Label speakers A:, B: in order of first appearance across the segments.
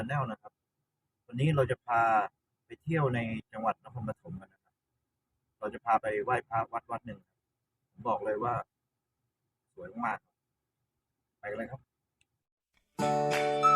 A: าแนลนะครับ วันนี้เราจะพาไปเที่ยวในจังหวัดนครปฐมกันนะครับ เราจะพาไปไหว้พระวัดวัดหนึ่งผมบอกเลยว่า สวยมากๆไปกันเลยครับ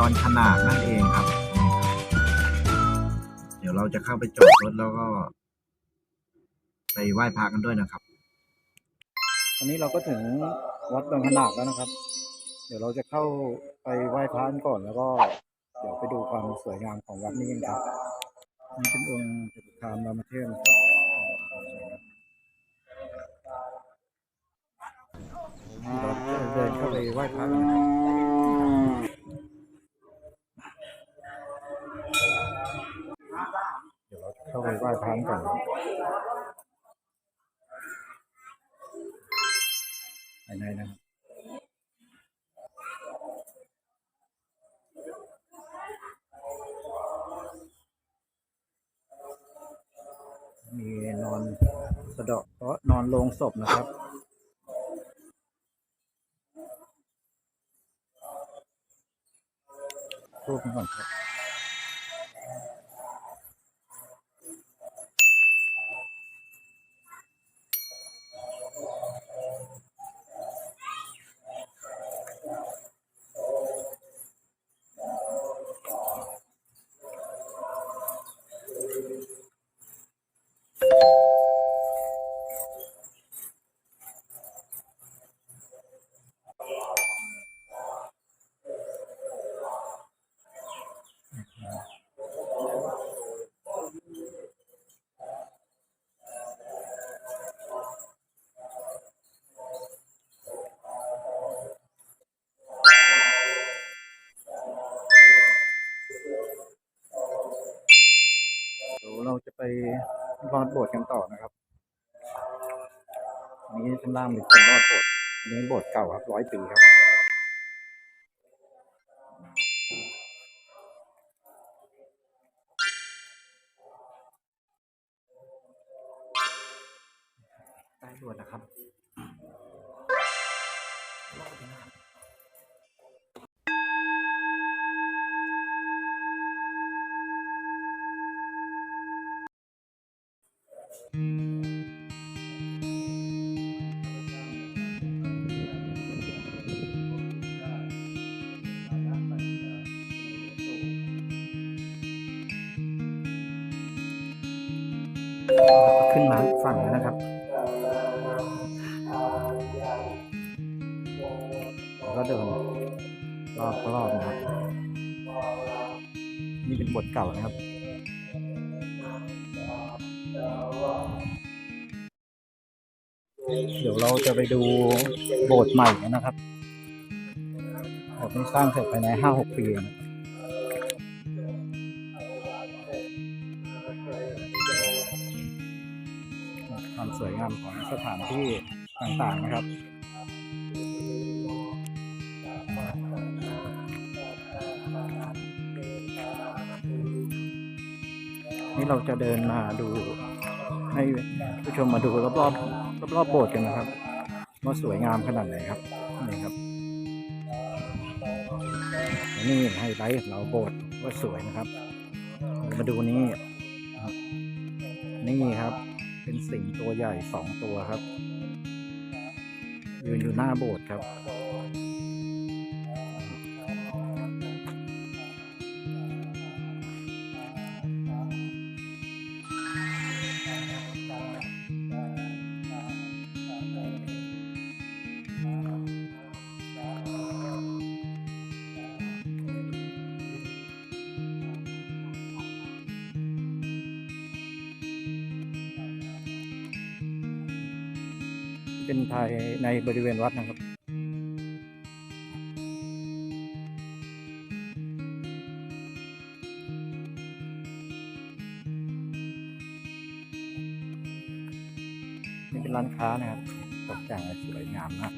A: ดดอนขนากนั่นเองครับ เดี๋ยวเราจะเข้าไปจอดรถแล้วก็ ไปไหว้พระกันด้วยนะครับ
B: วันนี้เราก็ถึงวัดบางขนาดแล้วนะครับ เดี๋ยวเราจะเข้าไปไหว้พระกันก่อนแล้วก็ เดี๋ยวไปดูความสวยงามของวัดนี้กันครับนี่เป็นองค์จตุคามรามเทพนะครับเราจะเดินเข้าไปไหว้พระกันนะครับ ไปไหว้พระกันก่อนภายในนะครับมีนอนสะเดาะเพราะนอนลงศพนะครับ ราจะไปรอดโบสถ์กันต่อนะครับอันนี้ข้นล่างเป็นรอดโบสถ์อันนี้โบสถ์เก่าครับร้อยปีครับใต้ด่วดนะครับ ฝั่งแล้วนะครับแล้วก็เดินรอบรอบนะครับ นี่เป็นบทเก่านะครับเดี๋ยวเราจะไปดูโบสถ์ใหม่นะครับโบสถ์นี้สร้างเสร็จภายในห้าหกปีนะ สวยงามของสถานที่ต่างๆนะครับนี่เราจะเดินมาดูให้ผู้ชมมาดูรอบรอบรอบๆโบสถ์กันนะครับว่าสวยงามขนาดไหนครับนี่ครับนี่ไฮไลท์ของเราโบสถ์ว่าสวยนะครับ มาดูนี่นี่ครับ สิงห์ตัวใหญ่สองตัวครับยืนอยู่หน้าโบสถ์ครับ ในบริเวณวัดนะครับนี่เป็นร้านค้านะครับตกแต่งสวยงามมาก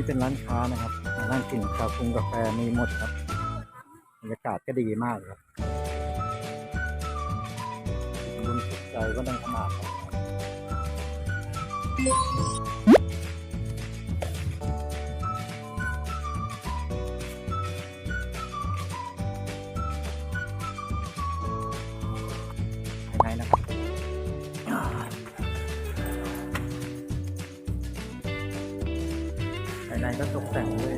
B: นี่เป็นร้านค้านะครับมานั่งกินกาแฟกาแฟมีหมดครับบรรยากาศก็ดีมากครับบุญสุดใจก็ดังขมาดครับ ในก็ตกแต่งด้วย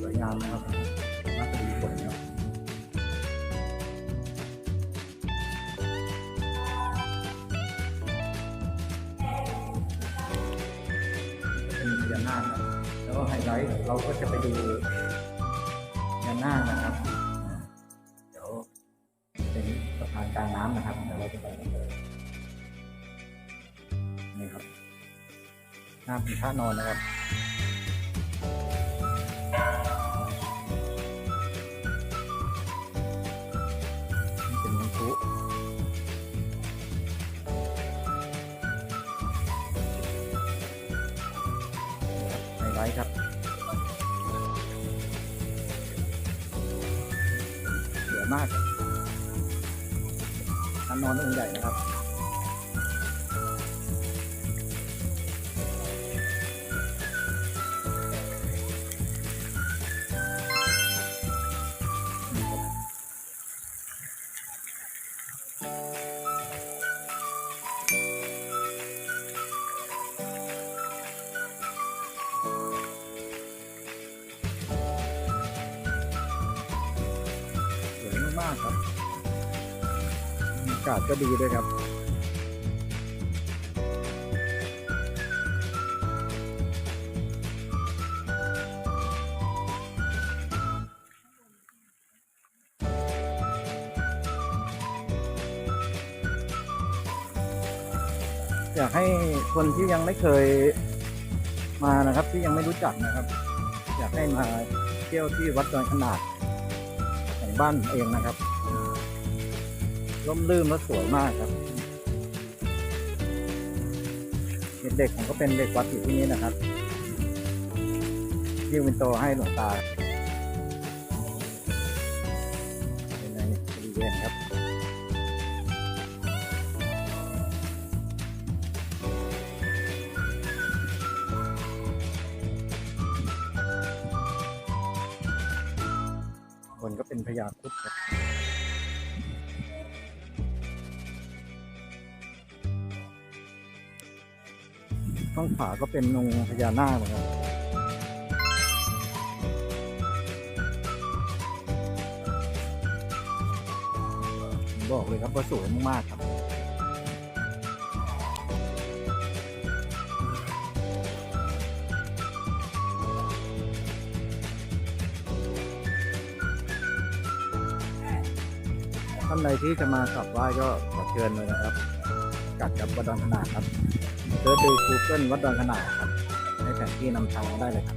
B: สวยงามนะครับน่าจะมีผลครับเป็นพญานาครับแล้วก็ไฮไลท์เราก็จะไปดูพญานาคนะครับ เดี๋ยวเป็นสะพานกลางน้ำนะครับเดี๋ยวเราจะไปกันเลยนี่ครับหน้าเป็นท่านอนนะครับ ลท์ครับสวยมากท่านนอนองใหญ่นะครับ ก็ดีด้วยครับอยากให้คนที่ยังไม่เคยมานะครับ ที่ยังไม่รู้จักนะครับ อยากให้มาเที่ยวที่วัดดอนขนาดของบ้านเองนะครับ ร่มรื่นและสวยมากครับ เด็กๆผมก็เป็นเด็กวัดอยู่ที่นี่นะครับยื่วินโตให้หลวงตาในบริเวณครับบนก็เป็นพญาครุดครับ ข้างขวาก็เป็นองค์พญานาคนะครับผมบอกเลยครับว่าสวยมากๆครับท่านใดที่จะมากราบไหว้ก็ขอเชิญเลยนะครับกัดกับวัดดอนขนาดครับ เซิร์ชดู Google วัดดอนขนาดครับให้แผนที่นำทางได้เลยครับ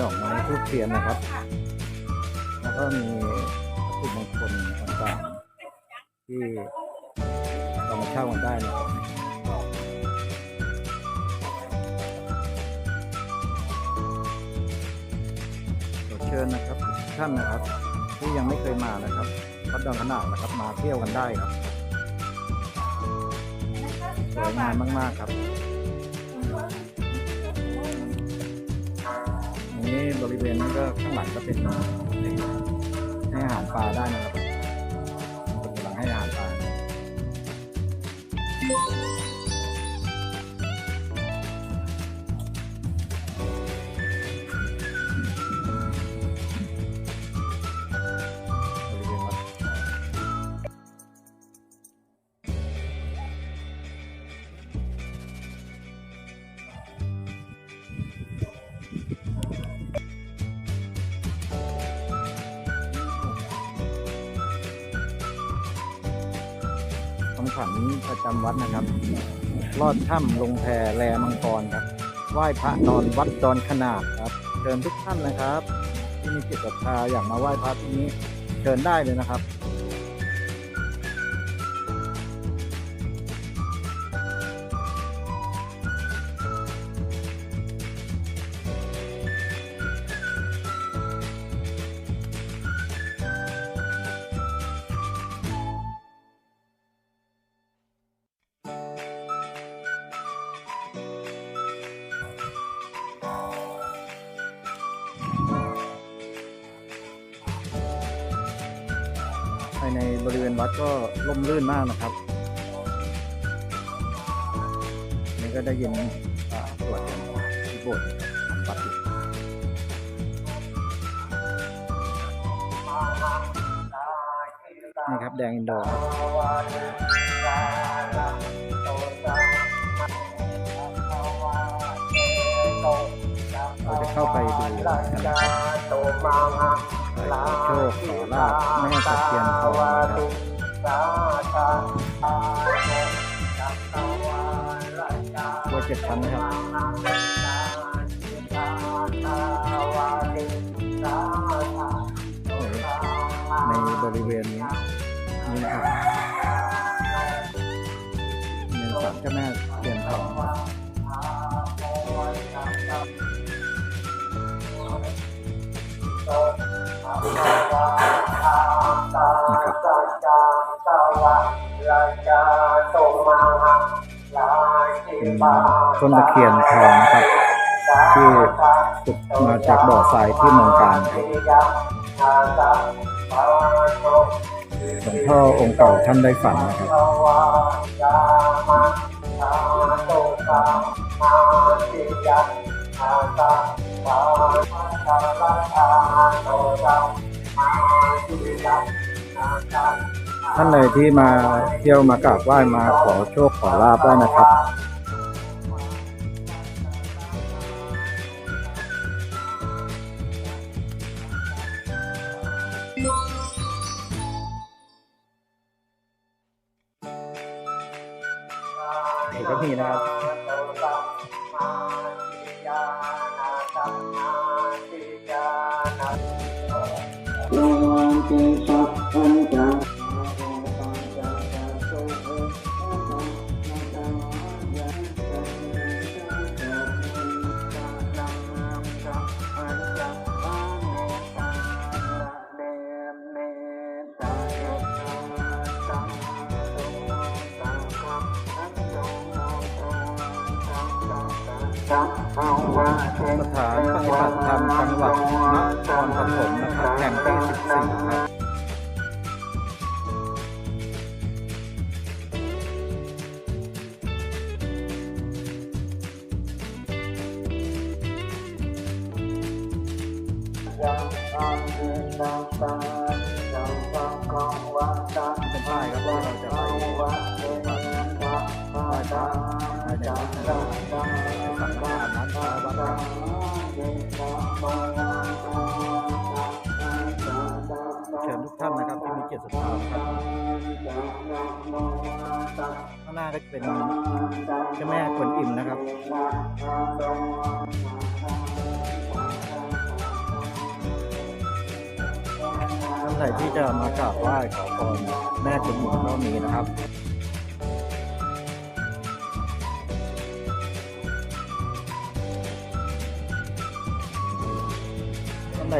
B: ดอกไม้ทูบเทียนนะครับ แล้วก็มีวัตถุมงคลต่างๆที่เรามาเช่ากันได้นะครับขอเชิญนะครับทุกท่านนะครับ ที่ยังไม่เคยมานะครับวัดดอนขนากนะครับมาเที่ยวกันได้ครับสวยงามมากๆครับ นี้บริเวณนั้นก็ข้างหลังก็เป็นให้อาหารปลาได้นะครับคนกำลังให้อาหารปลา ขวัญประจำวัดนะครับ ลอดถ้ำลงแพแลมังกรครับไหว้พระนอนวัดดอนขนาดครับเชิญทุกท่านนะครับ ที่มีจิตศรัทธาอยากมาไหว้พระที่นี้เชิญได้เลยนะครับายในบริเวณวัดก็ร่มรื่นมากนะครับนี่ก็ได้ยินอ่าสวดกันที่โบสถ์วัดอยู่นี่ครับแดงอินโดเราจะเข้าไปดูกันนะครับ ขอโชคขอลาบแม่ตะเคียนทองนะครับตัวเจ็ดชั้นนะครับในบริเวณนี้นี่นะครับในศาลเจ้าแม่ตะเคียนทองครับ นะครับต้นตะเคียนทองนะครับ ที่ขุดมาจากบ่อทรายที่เมืองการครับหลวงพ่อองค์เก่าท่านได้ฝันนะครับ ท่านใดที่มาเที่ยวมากราบไหว้มาขอโชคขอลาบได้นะครับถู จังหวัดนครปฐมนะครับแห่งที่ 14 ครับเป็นป้ายครับที่เราจะไปวัดไหว้พระภายในวัดนะครับไปสังฆทานน้ำชาวัดครับ เชิญทุกท่านนะครับที่มีเกียรติศรัทครับข้างหน้าก็จะเป็นเจ้าแม่ขนอิ่มนะครับท่านใดที่จะมากราบไหว้ขอพรแม่กวนอิมก็นี้นะครับ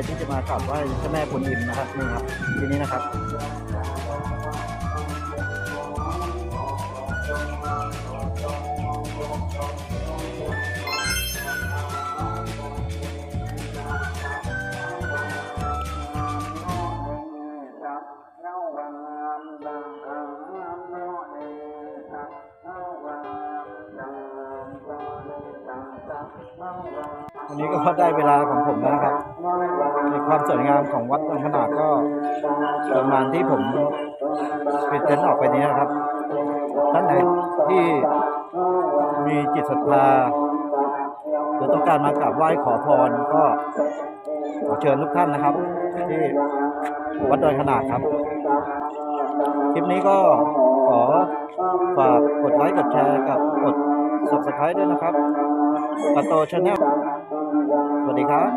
B: ที่จะมากราบไหว้เจ้าแม่กวนอิมนะครับนี่ครับที่นี้นะครับ วันนี้ก็ได้เวลาของผมนะครับ ในความสวยงามของวัดบางขนาดก็ประมาณที่ผมป็นเต็นท์ออกไปนี้นะครับ ท่านไหนที่มีจิตศรัทธาหรือต้องการมากราบไหว้ขอพรก็ขอเชิญทุกท่านนะครับ ที่วัดดอยขนาดครับ คลิปนี้ก็ขอฝากกดไลค์กดแชร์กับกด subscribe ด้วยนะครับ กระโตชาแนลสวัสดีครับ